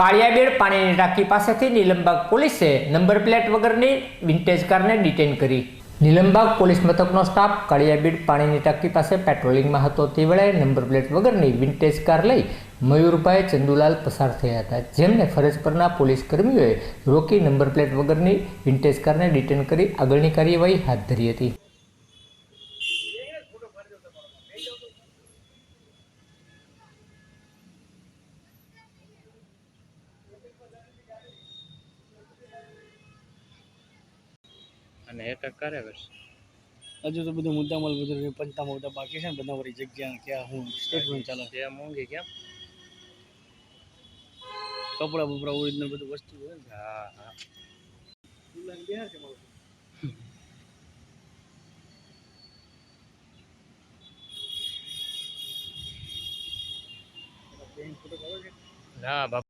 કાળિયાબેડ પાણીની ટાંકી પાસેથી નીલમબાગ પોલીસે નંબર પ્લેટ વગરની વિન્ટેજ કારને ડિટેન કરી. નીલમબાગ પોલીસ મથકનો સ્ટાફ કાળિયાબેડ પાણીની ટાંકી પાસે પેટ્રોલિંગમાં હતો. તે વેળાએ નંબર પ્લેટ વગરની વિન્ટેજ કાર લઈ મયુરભાઈ ચંદુલાલ પસાર થયા હતા. જેમને ફરજ પરના પોલીસ કર્મીઓએ રોકી નંબર પ્લેટ વગરની વિન્ટેજ કારને ડિટેન કરી આગળની કાર્યવાહી હાથ ધરી હતી. અને એટક કરે કરશે હજુ તો બધું મુદ્દામાલ બધું પંચતા મુદ્દા બાકી છે ને બધા વળી જગ્યા ક્યાં હું સ્ટેટમેન્ટ ચાલે તે મોંઘી કેમ? કપડા બપડા ઓરિજિનલ બધું વસ્તુ હોય ને. હા હા. છે છે? ના બાપ.